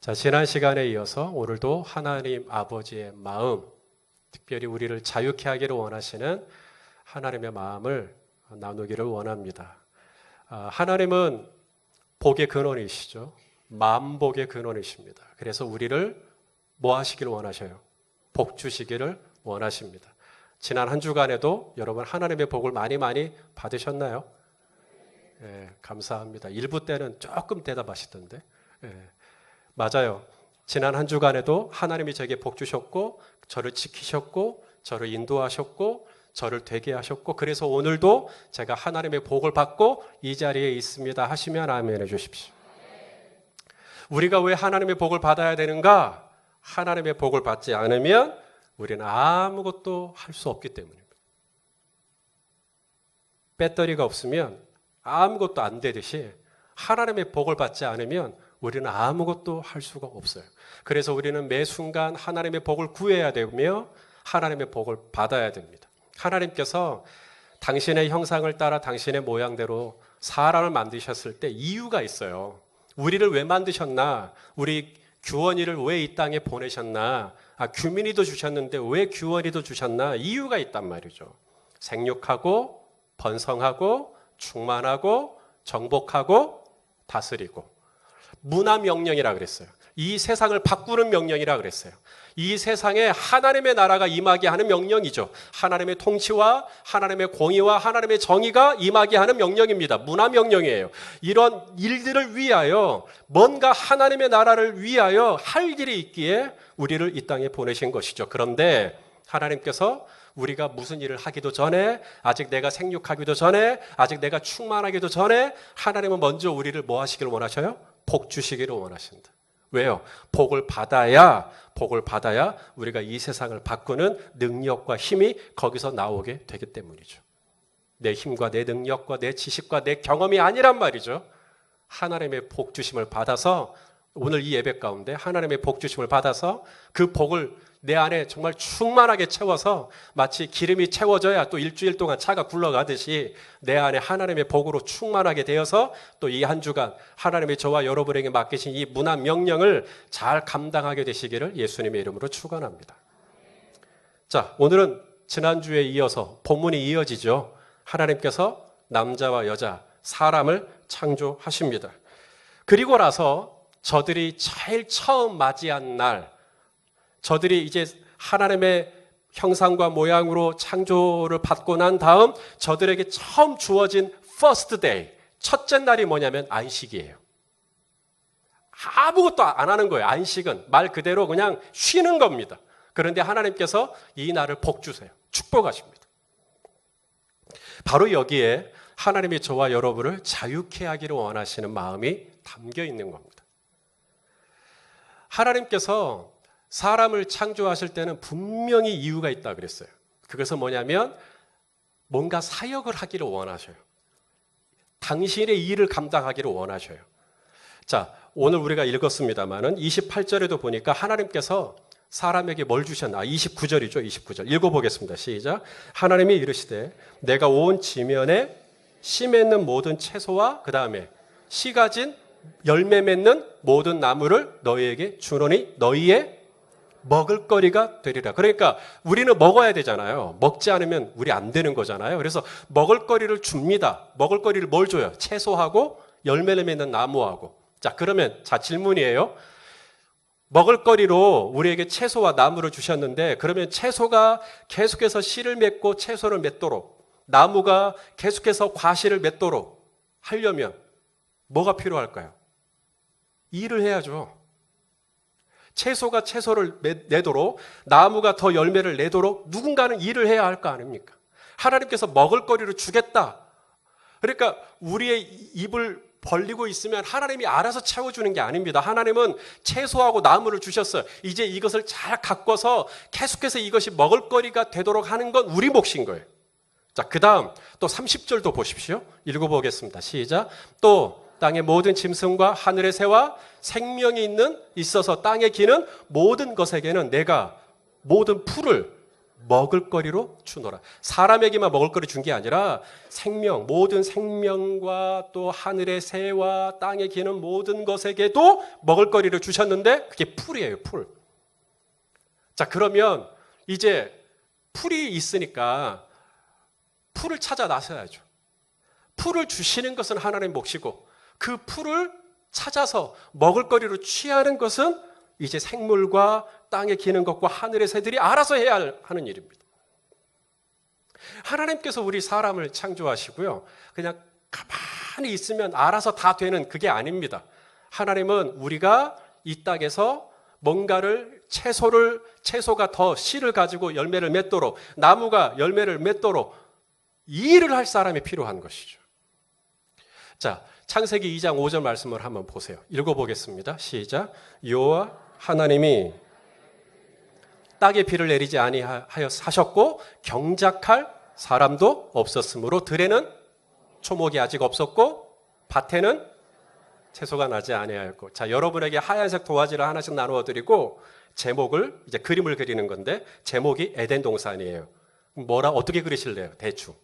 자, 지난 시간에 이어서 오늘도 하나님 아버지의 마음, 특별히 우리를 자유케 하기를 원하시는 하나님의 마음을 나누기를 원합니다. 아, 하나님은 복의 근원이시죠. 만복의 근원이십니다. 그래서 우리를 뭐 하시기를 원하셔요? 복 주시기를 원하십니다. 지난 한 주간에도 여러분 하나님의 복을 많이 많이 받으셨나요? 예, 감사합니다. 일부 때는 조금 대답하시던데. 예, 맞아요. 지난 한 주간에도 하나님이 저에게 복 주셨고, 저를 지키셨고, 저를 인도하셨고, 저를 되게 하셨고, 그래서 오늘도 제가 하나님의 복을 받고 이 자리에 있습니다. 하시면 아멘 해 주십시오. 우리가 왜 하나님의 복을 받아야 되는가? 하나님의 복을 받지 않으면 우리는 아무것도 할 수 없기 때문입니다. 배터리가 없으면 아무것도 안 되듯이 하나님의 복을 받지 않으면 우리는 아무것도 할 수가 없어요. 그래서 우리는 매 순간 하나님의 복을 구해야 되며 하나님의 복을 받아야 됩니다. 하나님께서 당신의 형상을 따라 당신의 모양대로 사람을 만드셨을 때 이유가 있어요. 우리를 왜 만드셨나? 우리 규원이를 왜 이 땅에 보내셨나? 아, 규민이도 주셨는데 왜 규원이도 주셨나? 이유가 있단 말이죠. 생육하고 번성하고 충만하고 정복하고 다스리고 문화 명령이라 그랬어요. 이 세상을 바꾸는 명령이라 그랬어요. 이 세상에 하나님의 나라가 임하게 하는 명령이죠. 하나님의 통치와 하나님의 공의와 하나님의 정의가 임하게 하는 명령입니다. 문화 명령이에요. 이런 일들을 위하여 뭔가 하나님의 나라를 위하여 할 일이 있기에 우리를 이 땅에 보내신 것이죠. 그런데 하나님께서 우리가 무슨 일을 하기도 전에 아직 내가 생육하기도 전에 아직 내가 충만하기도 전에 하나님은 먼저 우리를 뭐 하시기를 원하셔요? 복 주시기를 원하신다. 왜요? 복을 받아야 복을 받아야 우리가 이 세상을 바꾸는 능력과 힘이 거기서 나오게 되기 때문이죠. 내 힘과 내 능력과 내 지식과 내 경험이 아니란 말이죠. 하나님의 복 주심을 받아서 오늘 이 예배 가운데 하나님의 복 주심을 받아서 그 복을 내 안에 정말 충만하게 채워서 마치 기름이 채워져야 또 일주일 동안 차가 굴러가듯이 내 안에 하나님의 복으로 충만하게 되어서 또 이 한 주간 하나님의 저와 여러분에게 맡기신 이 문화 명령을 잘 감당하게 되시기를 예수님의 이름으로 축원합니다. 자, 오늘은 지난주에 이어서 본문이 이어지죠. 하나님께서 남자와 여자, 사람을 창조하십니다. 그리고 나서 저들이 제일 처음 맞이한 날, 저들이 이제 하나님의 형상과 모양으로 창조를 받고 난 다음 저들에게 처음 주어진 first day, 첫째 날이 뭐냐면 안식이에요. 아무것도 안 하는 거예요. 안식은 말 그대로 그냥 쉬는 겁니다. 그런데 하나님께서 이 날을 복 주세요. 축복하십니다. 바로 여기에 하나님이 저와 여러분을 자유케 하기를 원하시는 마음이 담겨 있는 겁니다. 하나님께서 사람을 창조하실 때는 분명히 이유가 있다 그랬어요. 그것은 뭐냐면 뭔가 사역을 하기를 원하셔요. 당신의 일을 감당하기를 원하셔요. 자, 오늘 우리가 읽었습니다만은 28절에도 보니까 하나님께서 사람에게 뭘 주셨나? 29절이죠. 29절. 읽어보겠습니다. 시작. 하나님이 이르시되 내가 온 지면에 씨 맺는 모든 채소와 그 다음에 씨 가 진 열매 맺는 모든 나무를 너희에게 주노니 너희의 먹을거리가 되리라. 그러니까 우리는 먹어야 되잖아요. 먹지 않으면 우리 안 되는 거잖아요. 그래서 먹을거리를 줍니다. 먹을거리를 뭘 줘요? 채소하고 열매를 맺는 나무하고. 자, 그러면 자 질문이에요. 먹을거리로 우리에게 채소와 나무를 주셨는데 그러면 채소가 계속해서 씨를 맺고 채소를 맺도록 나무가 계속해서 과실을 맺도록 하려면 뭐가 필요할까요? 일을 해야죠. 채소가 채소를 내도록 나무가 더 열매를 내도록 누군가는 일을 해야 할 거 아닙니까? 하나님께서 먹을거리를 주겠다. 그러니까 우리의 입을 벌리고 있으면 하나님이 알아서 채워주는 게 아닙니다. 하나님은 채소하고 나무를 주셨어요. 이제 이것을 잘 가꿔서 계속해서 이것이 먹을거리가 되도록 하는 건 우리 몫인 거예요. 자, 그 다음 또 30절도 보십시오. 읽어보겠습니다. 시작. 또 땅의 모든 짐승과 하늘의 새와 생명이 있는 있어서 땅에 기는 모든 것에게는 내가 모든 풀을 먹을거리로 주노라. 사람에게만 먹을거리 준 게 아니라 생명, 모든 생명과 또 하늘의 새와 땅에 기는 모든 것에게도 먹을거리를 주셨는데 그게 풀이에요, 풀. 자, 그러면 이제 풀이 있으니까 풀을 찾아 나서야죠. 풀을 주시는 것은 하나님 몫이고 그 풀을 찾아서 먹을거리로 취하는 것은 이제 생물과 땅에 기는 것과 하늘의 새들이 알아서 해야 하는 일입니다. 하나님께서 우리 사람을 창조하시고요. 그냥 가만히 있으면 알아서 다 되는 그게 아닙니다. 하나님은 우리가 이 땅에서 뭔가를 채소를 채소가 더 씨를 가지고 열매를 맺도록 나무가 열매를 맺도록 일을 할 사람이 필요한 것이죠. 자, 창세기 2장 5절 말씀을 한번 보세요. 읽어 보겠습니다. 시작. 여호와 하나님이 땅에 비를 내리지 아니하여 사셨고 경작할 사람도 없었으므로 들에는 초목이 아직 없었고 밭에는 채소가 나지 아니하였고 자 여러분에게 하얀색 도화지를 하나씩 나누어 드리고 제목을 이제 그림을 그리는 건데 제목이 에덴 동산이에요. 뭐라 어떻게 그리실래요? 대충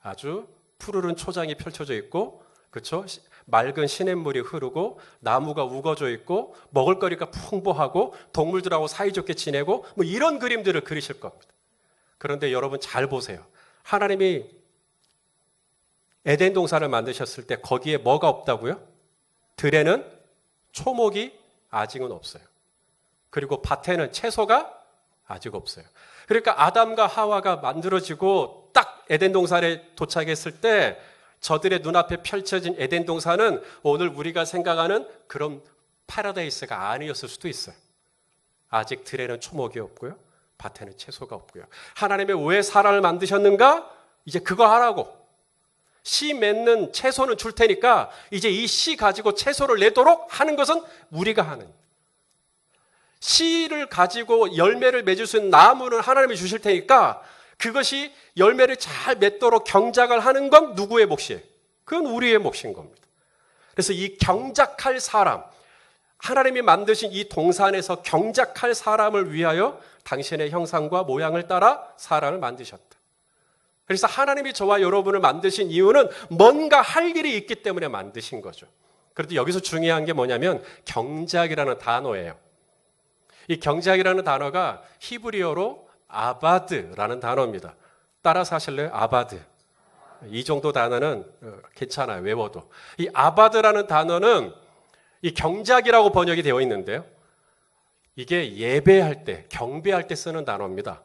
아주 푸르른 초장이 펼쳐져 있고 그렇죠? 맑은 시냇물이 흐르고 나무가 우거져 있고 먹을거리가 풍부하고 동물들하고 사이좋게 지내고 뭐 이런 그림들을 그리실 겁니다. 그런데 여러분 잘 보세요. 하나님이 에덴 동산을 만드셨을 때 거기에 뭐가 없다고요? 들에는 초목이 아직은 없어요. 그리고 밭에는 채소가 아직 없어요. 그러니까 아담과 하와가 만들어지고 딱 에덴 동산에 도착했을 때 저들의 눈앞에 펼쳐진 에덴 동산은 오늘 우리가 생각하는 그런 파라다이스가 아니었을 수도 있어요. 아직 들에는 초목이 없고요. 밭에는 채소가 없고요. 하나님이 왜 사람을 만드셨는가? 이제 그거 하라고. 씨 맺는 채소는 줄 테니까 이제 이 씨 가지고 채소를 내도록 하는 것은 우리가 하는. 씨를 가지고 열매를 맺을 수 있는 나무는 하나님이 주실 테니까 그것이 열매를 잘 맺도록 경작을 하는 건 누구의 몫이에요? 그건 우리의 몫인 겁니다. 그래서 이 경작할 사람, 하나님이 만드신 이 동산에서 경작할 사람을 위하여 당신의 형상과 모양을 따라 사람을 만드셨다. 그래서 하나님이 저와 여러분을 만드신 이유는 뭔가 할 일이 있기 때문에 만드신 거죠. 그런데 여기서 중요한 게 뭐냐면 경작이라는 단어예요. 이 경작이라는 단어가 히브리어로 아바드라는 단어입니다. 따라서 하실래요? 아바드. 이 정도 단어는 어, 괜찮아요. 외워도. 이 아바드라는 단어는 이 경작이라고 번역이 되어 있는데요. 이게 예배할 때, 경배할 때 쓰는 단어입니다.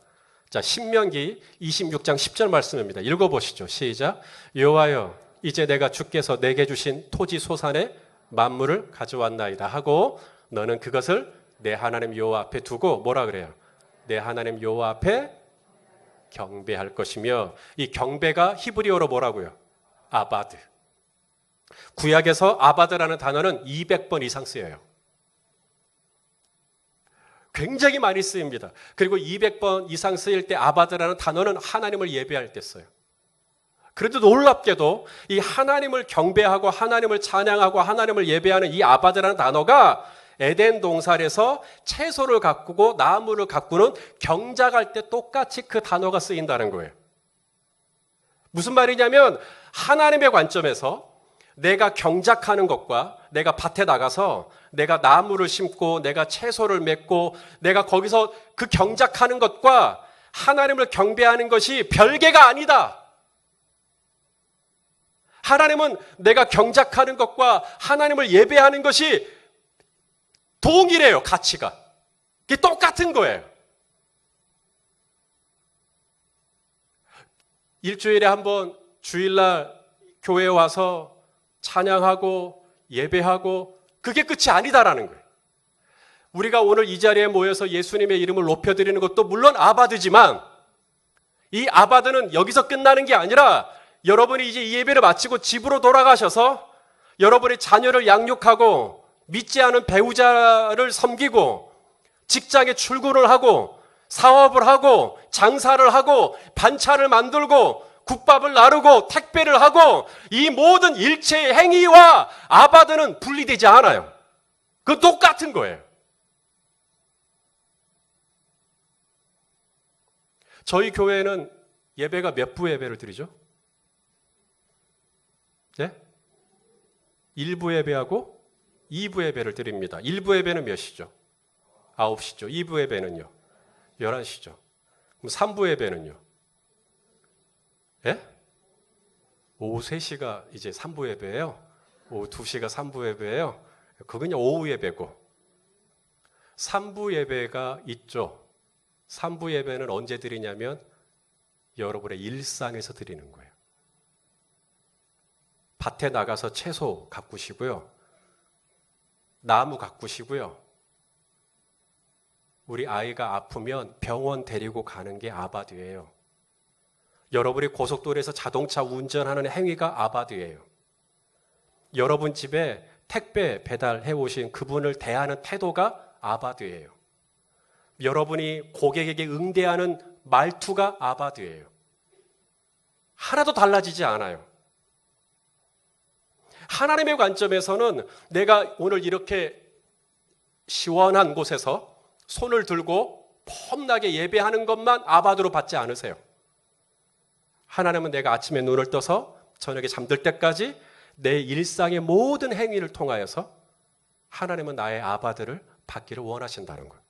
자, 신명기 26장 10절 말씀입니다. 읽어 보시죠. 시작. 여호와여, 이제 내가 주께서 내게 주신 토지 소산의 만물을 가져왔나이다 하고 너는 그것을 내 하나님 여호와 앞에 두고 뭐라 그래요? 내 하나님 여호와 앞에 경배할 것이며 이 경배가 히브리어로 뭐라고요? 아바드. 구약에서 아바드라는 단어는 200번 이상 쓰여요. 굉장히 많이 쓰입니다. 그리고 200번 이상 쓰일 때 아바드라는 단어는 하나님을 예배할 때 써요. 그래도 놀랍게도 이 하나님을 경배하고 하나님을 찬양하고 하나님을 예배하는 이 아바드라는 단어가 에덴 동산에서 채소를 가꾸고 나무를 가꾸는 경작할 때 똑같이 그 단어가 쓰인다는 거예요. 무슨 말이냐면 하나님의 관점에서 내가 경작하는 것과 내가 밭에 나가서 내가 나무를 심고 내가 채소를 맺고 내가 거기서 그 경작하는 것과 하나님을 경배하는 것이 별개가 아니다. 하나님은 내가 경작하는 것과 하나님을 예배하는 것이 동일해요, 가치가. 그게 똑같은 거예요. 일주일에 한 번 주일날 교회에 와서 찬양하고 예배하고 그게 끝이 아니다라는 거예요. 우리가 오늘 이 자리에 모여서 예수님의 이름을 높여드리는 것도 물론 아바드지만 이 아바드는 여기서 끝나는 게 아니라 여러분이 이제 이 예배를 마치고 집으로 돌아가셔서 여러분의 자녀를 양육하고 믿지 않은 배우자를 섬기고 직장에 출근을 하고 사업을 하고 장사를 하고 반찬을 만들고 국밥을 나르고 택배를 하고 이 모든 일체의 행위와 아바드는 분리되지 않아요. 그 똑같은 거예요. 저희 교회는 예배가 몇 부 예배를 드리죠? 예? 1부 예배하고 2부 예배를 드립니다. 1부 예배는 몇 시죠? 9시죠. 2부 예배는요? 11시죠. 그럼 3부 예배는요? 예? 오후 3시가 이제 3부 예배예요. 오후 2시가 3부 예배예요. 그건요 오후 예배고 3부 예배가 있죠. 3부 예배는 언제 드리냐면 여러분의 일상에서 드리는 거예요. 밭에 나가서 채소 가꾸시고요. 나무 가꾸시고요. 우리 아이가 아프면 병원 데리고 가는 게 아바드예요. 여러분이 고속도로에서 자동차 운전하는 행위가 아바드예요. 여러분 집에 택배 배달해 오신 그분을 대하는 태도가 아바드예요. 여러분이 고객에게 응대하는 말투가 아바드예요. 하나도 달라지지 않아요. 하나님의 관점에서는 내가 오늘 이렇게 시원한 곳에서 손을 들고 폼나게 예배하는 것만 아바드로 받지 않으세요. 하나님은 내가 아침에 눈을 떠서 저녁에 잠들 때까지 내 일상의 모든 행위를 통하여서 하나님은 나의 아바드를 받기를 원하신다는 거예요.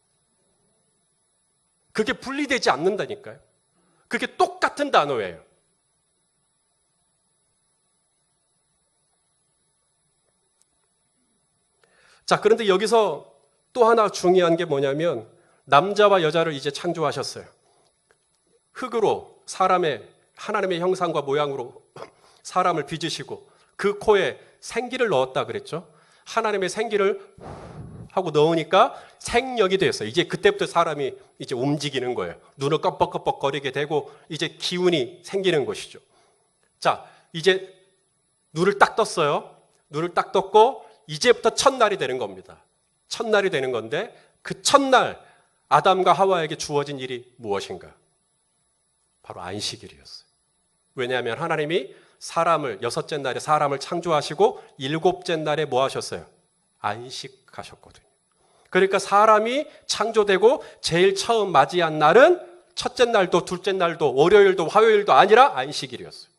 그게 분리되지 않는다니까요. 그게 똑같은 단어예요. 자, 그런데 여기서 또 하나 중요한 게 뭐냐면 남자와 여자를 이제 창조하셨어요. 흑으로 사람의 하나님의 형상과 모양으로 사람을 빚으시고 그 코에 생기를 넣었다 그랬죠. 하나님의 생기를 하고 넣으니까 생력이 되었어요. 이제 그때부터 사람이 이제 움직이는 거예요. 눈을 껌뻑껌뻑 거리게 되고 이제 기운이 생기는 것이죠. 자, 이제 눈을 딱 떴어요. 눈을 딱 떴고 이제부터 첫날이 되는 겁니다. 첫날이 되는 건데 그 첫날 아담과 하와에게 주어진 일이 무엇인가? 바로 안식일이었어요. 왜냐하면 하나님이 사람을 여섯째 날에 사람을 창조하시고 일곱째 날에 뭐 하셨어요? 안식하셨거든요. 그러니까 사람이 창조되고 제일 처음 맞이한 날은 첫째 날도 둘째 날도 월요일도 화요일도 아니라 안식일이었어요.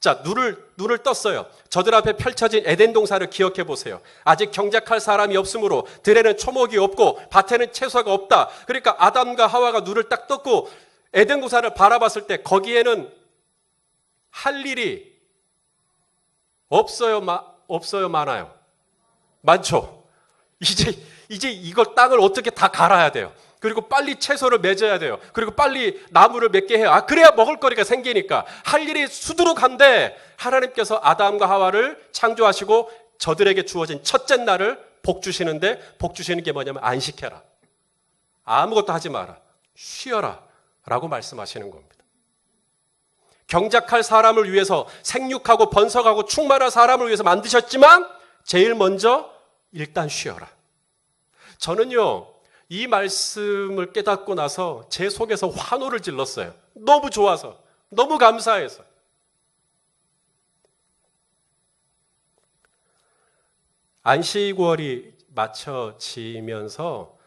자, 눈을, 눈을 떴어요. 저들 앞에 펼쳐진 에덴 동산을 기억해 보세요. 아직 경작할 사람이 없으므로 들에는 초목이 없고 밭에는 채소가 없다. 그러니까 아담과 하와가 눈을 딱 떴고 에덴 동산을 바라봤을 때 거기에는 할 일이 없어요, 마, 없어요, 많아요. 많죠. 이제, 이제 이걸 땅을 어떻게 다 갈아야 돼요. 그리고 빨리 채소를 맺어야 돼요. 그리고 빨리 나무를 맺게 해요. 아, 그래야 먹을 거리가 생기니까. 할 일이 수두룩한데 하나님께서 아담과 하와를 창조하시고 저들에게 주어진 첫째 날을 복 주시는데 복 주시는 게 뭐냐면 안식해라. 아무것도 하지 마라. 쉬어라. 라고 말씀하시는 겁니다. 경작할 사람을 위해서 생육하고 번성하고 충만한 사람을 위해서 만드셨지만 제일 먼저 일단 쉬어라. 저는요, 이 말씀을 깨닫고 나서 제 속에서 환호를 질렀어요. 너무 좋아서, 너무 감사해서. 안식월이 맞춰지면서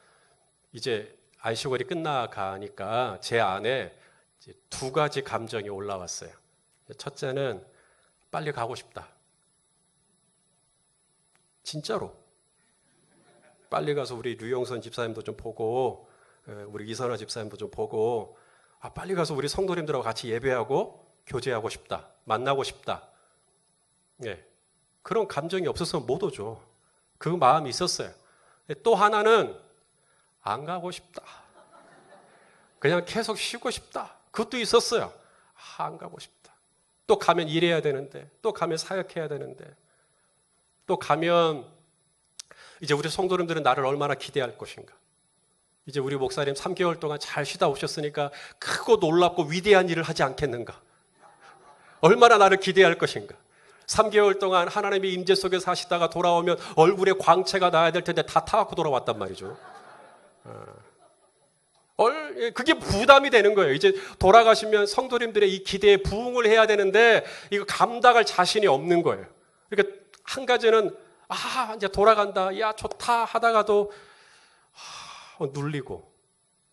이제 안식월이 끝나가니까 제 안에 두 가지 감정이 올라왔어요. 첫째는 빨리 가고 싶다. 진짜로. 빨리 가서 우리 류영선 집사님도 좀 보고, 우리 이선화 집사님도 좀 보고, 아, 빨리 가서 우리 성도님들하고 같이 예배하고 교제하고 싶다. 만나고 싶다. 예. 그런 감정이 없었으면 못 오죠. 그 마음이 있었어요. 또 하나는 안 가고 싶다. 그냥 계속 쉬고 싶다. 그것도 있었어요. 아, 안 가고 싶다. 또 가면 일해야 되는데, 또 가면 사역해야 되는데, 또 가면 이제 우리 성도님들은 나를 얼마나 기대할 것인가. 이제 우리 목사님 3개월 동안 잘 쉬다 오셨으니까 크고 놀랍고 위대한 일을 하지 않겠는가. 얼마나 나를 기대할 것인가. 3개월 동안 하나님의 임재 속에 사시다가 돌아오면 얼굴에 광채가 나야 될 텐데 다 타갖고 돌아왔단 말이죠. 얼, 그게 부담이 되는 거예요. 이제 돌아가시면 성도님들의 이 기대에 부응을 해야 되는데 이거 감당할 자신이 없는 거예요. 그러니까 한 가지는 아 이제 돌아간다, 야 좋다 하다가도 아, 눌리고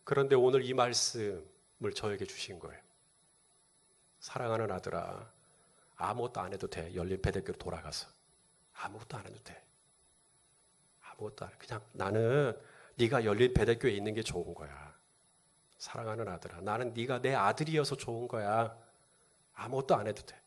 그런데 오늘 이 말씀 저에게 주신 거예요. 사랑하는 아들아, 아무것도 안 해도 돼. 열린 배대교로 돌아가서 아무것도 안 해도 돼. 아무것도 안 해. 그냥 나는 네가 열린 배대교에 있는 게 좋은 거야. 사랑하는 아들아, 나는 네가 내 아들이어서 좋은 거야. 아무것도 안 해도 돼.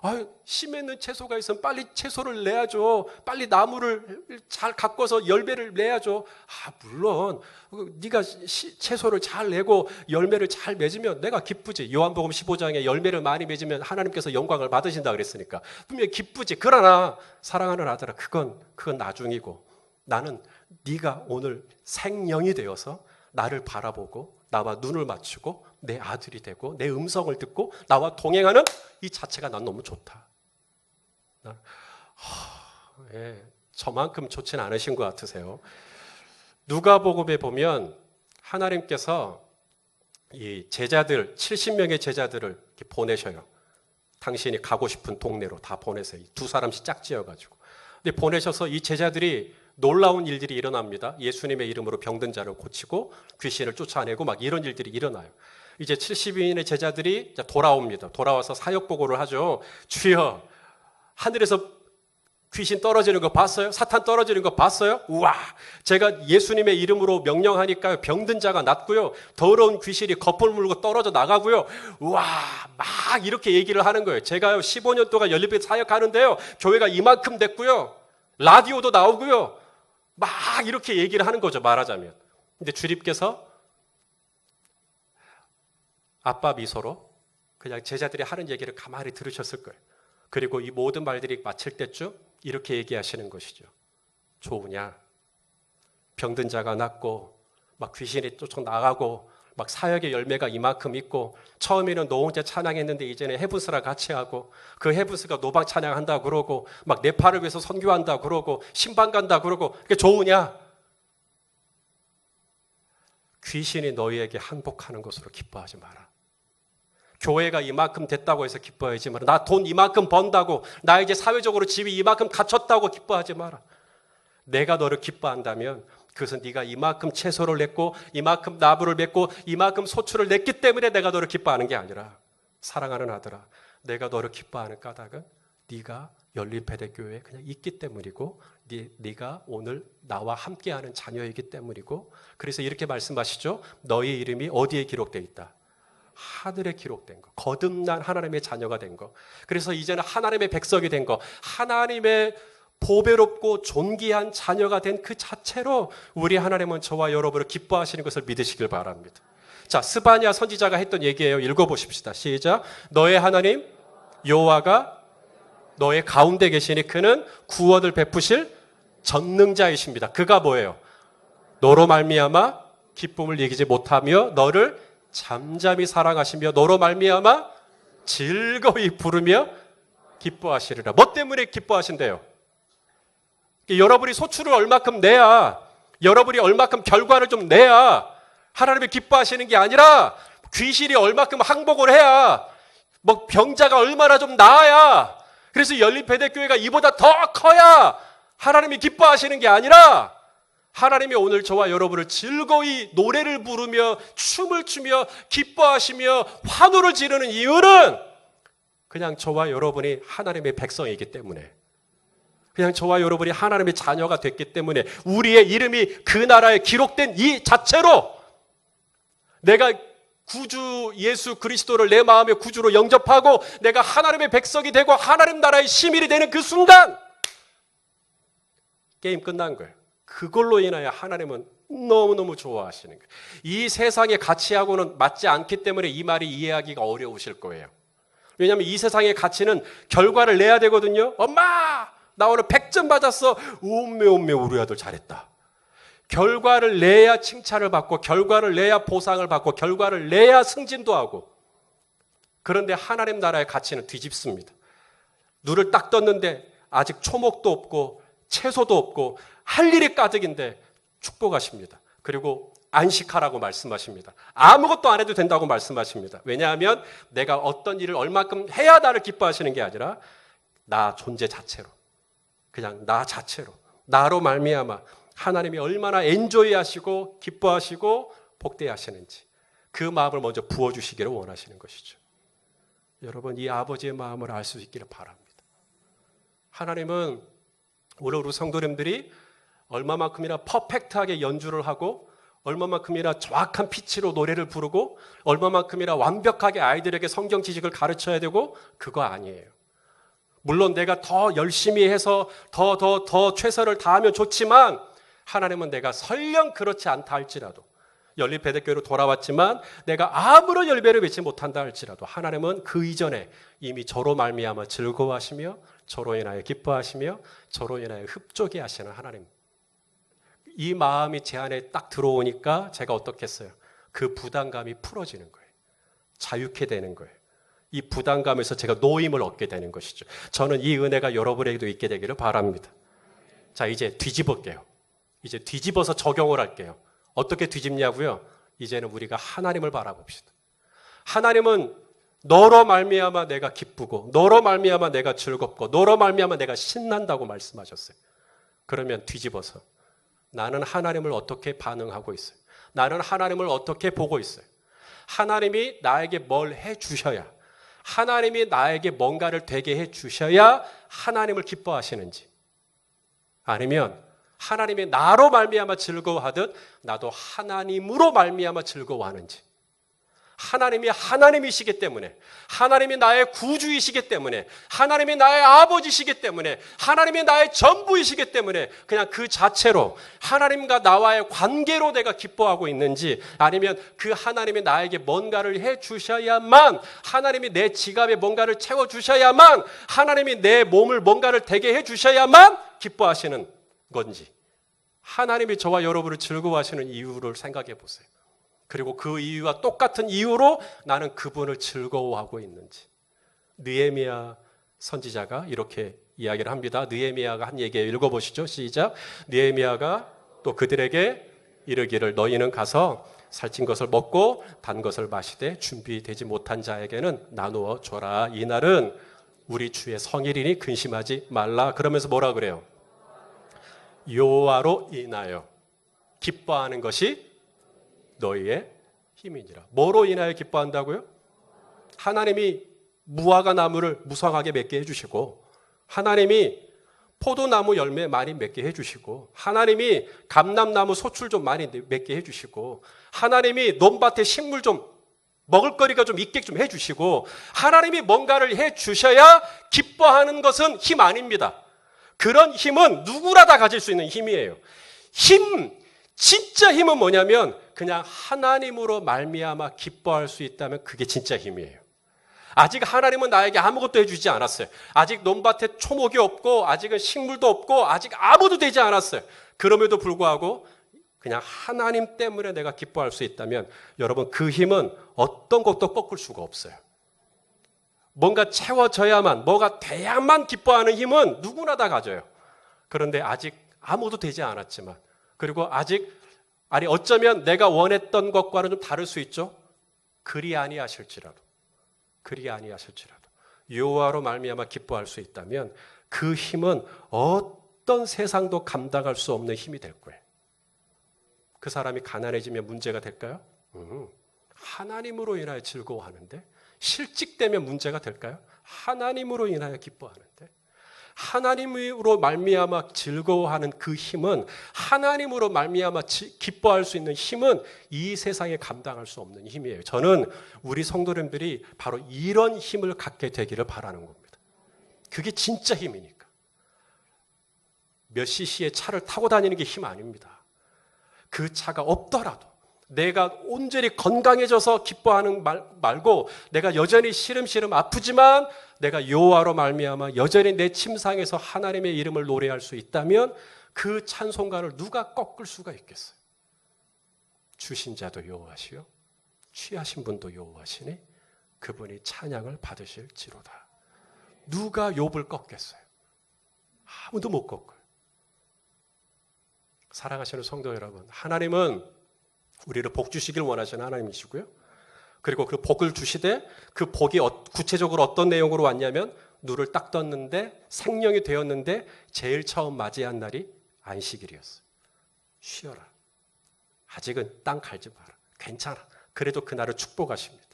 아유, 씨 맺는 채소가 있으면 빨리 채소를 내야죠. 빨리 나무를 잘 가꿔서 열매를 내야죠. 아, 물론 그 네가 시- 채소를 잘 내고 열매를 잘 맺으면 내가 기쁘지. 요한복음 15장에 열매를 많이 맺으면 하나님께서 영광을 받으신다 그랬으니까 분명히 기쁘지. 그러나 사랑하는 아들아, 그건 그건 나중이고 나는 네가 오늘 생명이 되어서 나를 바라보고 나와 눈을 맞추고 내 아들이 되고 내 음성을 듣고 나와 동행하는 이 자체가 난 너무 좋다. 나, 하, 예, 저만큼 좋진 않으신 것 같으세요. 누가복음에 보면 하나님께서 이 제자들 70명의 제자들을 보내셔요. 당신이 가고 싶은 동네로 다 보내세요. 두 사람씩 짝지어 가지고. 근데 보내셔서 이 제자들이 놀라운 일들이 일어납니다. 예수님의 이름으로 병든 자를 고치고 귀신을 쫓아내고 막 이런 일들이 일어나요. 이제 70인의 제자들이 돌아옵니다. 돌아와서 사역 보고를 하죠. 주여, 하늘에서 귀신 떨어지는 거 봤어요? 사탄 떨어지는 거 봤어요? 우와! 제가 예수님의 이름으로 명령하니까 병든 자가 낫고요. 더러운 귀신이 거풀 물고 떨어져 나가고요. 우와! 막 이렇게 얘기를 하는 거예요. 제가요, 15년 동안 연립에 사역하는데요. 교회가 이만큼 됐고요. 라디오도 나오고요. 막 이렇게 얘기를 하는 거죠. 말하자면. 근데 주님께서 아빠 미소로 그냥 제자들이 하는 얘기를 가만히 들으셨을 거예요. 그리고 이 모든 말들이 마칠 때쯤 이렇게 얘기하시는 것이죠. 좋으냐? 병든 자가 낫고 막 귀신이 쫓아 나가고 막 사역의 열매가 이만큼 있고 처음에는 너 혼자 찬양했는데 이제는 헤브스랑 같이 하고 그 헤브스가 노방 찬양한다 그러고 막 네팔을 위해서 선교한다 그러고 신방 간다 그러고 그게 좋으냐? 귀신이 너희에게 항복하는 것으로 기뻐하지 마라. 교회가 이만큼 됐다고 해서 기뻐하지 마라. 나 돈 이만큼 번다고, 나 이제 사회적으로 집이 이만큼 갖췄다고 기뻐하지 마라. 내가 너를 기뻐한다면 그것은 네가 이만큼 채소를 냈고, 이만큼 나무를 맺고, 이만큼 소출을 냈기 때문에 내가 너를 기뻐하는 게 아니라, 사랑하는 아들아, 내가 너를 기뻐하는 까닭은 네가 열린 배대교회에 그냥 있기 때문이고, 네, 네가 오늘 나와 함께하는 자녀이기 때문이고, 그래서 이렇게 말씀하시죠. 너희 이름이 어디에 기록되어 있다. 하늘에 기록된 거, 거듭난 하나님의 자녀가 된 거. 그래서 이제는 하나님의 백성이 된 거, 하나님의 보배롭고 존귀한 자녀가 된 그 자체로 우리 하나님은 저와 여러분을 기뻐하시는 것을 믿으시길 바랍니다. 자, 스바냐 선지자가 했던 얘기예요. 읽어보십시다. 시작. 너의 하나님 여호와가 너의 가운데 계시니 그는 구원을 베푸실 전능자이십니다. 그가 뭐예요? 너로 말미암아 기쁨을 이기지 못하며 너를 잠잠히 사랑하시며 너로 말미암아 즐거이 부르며 기뻐하시리라. 뭐 때문에 기뻐하신대요? 여러분이 소출을 얼마큼 내야 여러분이 얼마큼 결과를 좀 내야 하나님이 기뻐하시는 게 아니라 귀신이 얼마큼 항복을 해야 뭐 병자가 얼마나 좀 나아야 그래서 열린 배대교회가 이보다 더 커야 하나님이 기뻐하시는 게 아니라 하나님이 오늘 저와 여러분을 즐거이 노래를 부르며 춤을 추며 기뻐하시며 환호를 지르는 이유는 그냥 저와 여러분이 하나님의 백성이기 때문에 그냥 저와 여러분이 하나님의 자녀가 됐기 때문에 우리의 이름이 그 나라에 기록된 이 자체로 내가 구주 예수 그리스도를 내 마음의 구주로 영접하고 내가 하나님의 백성이 되고 하나님 나라의 시민이 되는 그 순간 게임 끝난 거예요. 그걸로 인하여 하나님은 너무너무 좋아하시는 거예요. 이 세상의 가치하고는 맞지 않기 때문에 이 말이 이해하기가 어려우실 거예요. 왜냐하면 이 세상의 가치는 결과를 내야 되거든요. 엄마! 나 오늘 100점 받았어. 음메 음메 우리 아들 잘했다. 결과를 내야 칭찬을 받고 결과를 내야 보상을 받고 결과를 내야 승진도 하고 그런데 하나님 나라의 가치는 뒤집습니다. 눈을 딱 떴는데 아직 초목도 없고 채소도 없고 할 일이 가득인데 축복하십니다. 그리고 안식하라고 말씀하십니다. 아무것도 안 해도 된다고 말씀하십니다. 왜냐하면 내가 어떤 일을 얼마큼 해야 나를 기뻐하시는 게 아니라 나 존재 자체로 그냥 나 자체로 나로 말미암아 하나님이 얼마나 엔조이 하시고 기뻐하시고 복되게 하시는지 그 마음을 먼저 부어주시기를 원하시는 것이죠. 여러분, 이 아버지의 마음을 알 수 있기를 바랍니다. 하나님은 오늘 우리 성도님들이 얼마만큼이나 퍼펙트하게 연주를 하고 얼마만큼이나 정확한 피치로 노래를 부르고 얼마만큼이나 완벽하게 아이들에게 성경 지식을 가르쳐야 되고 그거 아니에요. 물론 내가 더 열심히 해서 더 더 더 최선을 다하면 좋지만 하나님은 내가 설령 그렇지 않다 할지라도 연립배대교회로 돌아왔지만 내가 아무런 열배를 맺지 못한다 할지라도 하나님은 그 이전에 이미 저로 말미암아 즐거워하시며 저로 인하여 기뻐하시며 저로 인하여 흡족해 하시는 하나님. 이 마음이 제 안에 딱 들어오니까 제가 어떻겠어요? 그 부담감이 풀어지는 거예요. 자유케 되는 거예요. 이 부담감에서 제가 노임을 얻게 되는 것이죠. 저는 이 은혜가 여러분에게도 있게 되기를 바랍니다. 자, 이제 뒤집을게요. 이제 뒤집어서 적용을 할게요. 어떻게 뒤집냐고요? 이제는 우리가 하나님을 바라봅시다. 하나님은 너로 말미암아 내가 기쁘고 너로 말미암아 내가 즐겁고 너로 말미암아 내가 신난다고 말씀하셨어요. 그러면 뒤집어서 나는 하나님을 어떻게 반응하고 있어요? 나는 하나님을 어떻게 보고 있어요? 하나님이 나에게 뭘 해 주셔야 하나님이 나에게 뭔가를 되게 해 주셔야 하나님을 기뻐하시는지 아니면 하나님이 나로 말미암아 즐거워하듯 나도 하나님으로 말미암아 즐거워하는지 하나님이 하나님이시기 때문에 하나님이 나의 구주이시기 때문에 하나님이 나의 아버지시기 때문에 하나님이 나의 전부이시기 때문에 그냥 그 자체로 하나님과 나와의 관계로 내가 기뻐하고 있는지 아니면 그 하나님이 나에게 뭔가를 해 주셔야만 하나님이 내 지갑에 뭔가를 채워 주셔야만 하나님이 내 몸을 뭔가를 되게 해 주셔야만 기뻐하시는 건지 하나님이 저와 여러분을 즐거워하시는 이유를 생각해 보세요. 그리고 그 이유와 똑같은 이유로 나는 그분을 즐거워하고 있는지. 느에미야 선지자가 이렇게 이야기를 합니다. 느에미야가 한 얘기 읽어보시죠. 시작. 느에미야가 또 그들에게 이르기를 너희는 가서 살찐 것을 먹고 단 것을 마시되 준비되지 못한 자에게는 나누어 줘라. 이날은 우리 주의 성일이니 근심하지 말라. 그러면서 뭐라 그래요? 여호와로 인하여 기뻐하는 것이 너희의 힘이니라. 뭐로 인하여 기뻐한다고요? 하나님이 무화과 나무를 무성하게 맺게 해주시고 하나님이 포도나무 열매 많이 맺게 해주시고 하나님이 감람나무 소출 좀 많이 맺게 해주시고 하나님이 논밭에 식물 좀 먹을거리가 좀 있게 좀 해주시고 하나님이 뭔가를 해주셔야 기뻐하는 것은 힘 아닙니다. 그런 힘은 누구나 다 가질 수 있는 힘이에요. 힘, 진짜 힘은 뭐냐면 그냥 하나님으로 말미암아 기뻐할 수 있다면 그게 진짜 힘이에요. 아직 하나님은 나에게 아무것도 해주지 않았어요. 아직 논밭에 초목이 없고 아직은 식물도 없고 아직 아무도 되지 않았어요. 그럼에도 불구하고 그냥 하나님 때문에 내가 기뻐할 수 있다면 여러분 그 힘은 어떤 것도 꺾을 수가 없어요. 뭔가 채워져야만, 뭐가 돼야만 기뻐하는 힘은 누구나 다 가져요. 그런데 아직 아무도 되지 않았지만, 그리고 아직, 아니, 어쩌면 내가 원했던 것과는 좀 다를 수 있죠? 그리 아니하실지라도, 그리 아니하실지라도, 여호와로 말미암아 기뻐할 수 있다면 그 힘은 어떤 세상도 감당할 수 없는 힘이 될 거예요. 그 사람이 가난해지면 문제가 될까요? 음, 하나님으로 인하여 즐거워하는데 실직되면 문제가 될까요? 하나님으로 인하여 기뻐하는데 하나님으로 말미암아 즐거워하는 그 힘은 하나님으로 말미암아 기뻐할 수 있는 힘은 이 세상에 감당할 수 없는 힘이에요. 저는 우리 성도님들이 바로 이런 힘을 갖게 되기를 바라는 겁니다. 그게 진짜 힘이니까. 몇 cc의 차를 타고 다니는 게 힘 아닙니다. 그 차가 없더라도 내가 온전히 건강해져서 기뻐하는 말, 말고 내가 여전히 시름시름 아프지만 내가 여호와로 말미암아 여전히 내 침상에서 하나님의 이름을 노래할 수 있다면 그 찬송가를 누가 꺾을 수가 있겠어요? 주신 자도 여호와시요 취하신 분도 여호와시니 그분이 찬양을 받으실지로다. 누가 욥을 꺾겠어요? 아무도 못 꺾어요. 사랑하시는 성도 여러분, 하나님은 우리를 복 주시길 원하시는 하나님이시고요. 그리고 그 복을 주시되 그 복이 어, 구체적으로 어떤 내용으로 왔냐면 눈을 딱 떴는데 생명이 되었는데 제일 처음 맞이한 날이 안식일이었어요. 쉬어라. 아직은 땅 갈지 마라. 괜찮아. 그래도 그날을 축복하십니다.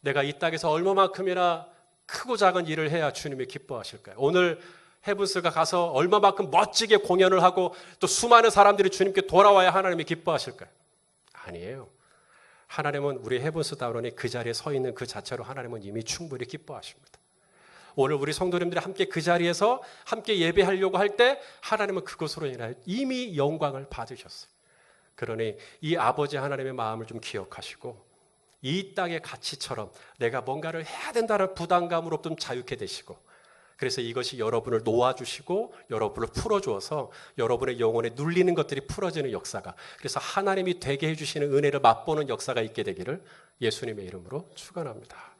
내가 이 땅에서 얼마만큼이나 크고 작은 일을 해야 주님이 기뻐하실까요? 오늘 헤븐스가 가서 얼마만큼 멋지게 공연을 하고 또 수많은 사람들이 주님께 돌아와야 하나님이 기뻐하실까요? 아니에요. 하나님은 우리 헤븐스 다운이 그 자리에 서 있는 그 자체로 하나님은 이미 충분히 기뻐하십니다. 오늘 우리 성도님들이 함께 그 자리에서 함께 예배하려고 할 때 하나님은 그것으로 인하여 이미 영광을 받으셨어요. 그러니 이 아버지 하나님의 마음을 좀 기억하시고 이 땅의 가치처럼 내가 뭔가를 해야 된다는 부담감으로 좀 자유케 되시고 그래서 이것이 여러분을 놓아주시고 여러분을 풀어주어서 여러분의 영혼에 눌리는 것들이 풀어지는 역사가 그래서 하나님이 되게 해주시는 은혜를 맛보는 역사가 있게 되기를 예수님의 이름으로 축원합니다.